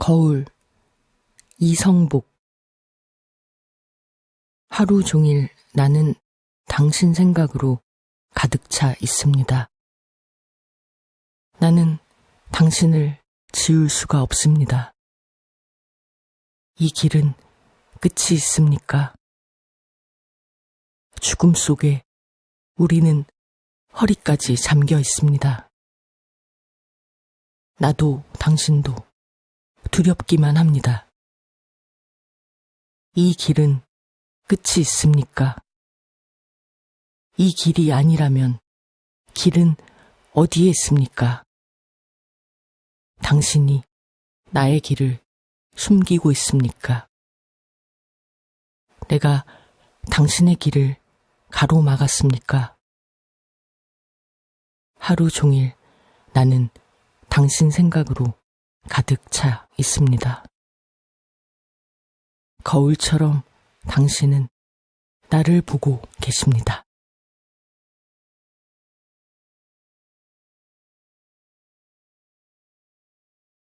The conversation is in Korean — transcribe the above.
거울, 이성복. 하루 종일 나는 당신 생각으로 가득 차 있습니다. 나는 당신을 지울 수가 없습니다. 이 길은 끝이 있습니까? 죽음 속에 우리는 허리까지 잠겨 있습니다. 나도 당신도 두렵기만 합니다. 이 길은 끝이 있습니까? 이 길이 아니라면 길은 어디에 있습니까? 당신이 나의 길을 숨기고 있습니까? 내가 당신의 길을 가로막았습니까? 하루 종일 나는 당신 생각으로 가득 차 있습니다. 거울처럼 당신은 나를 보고 계십니다.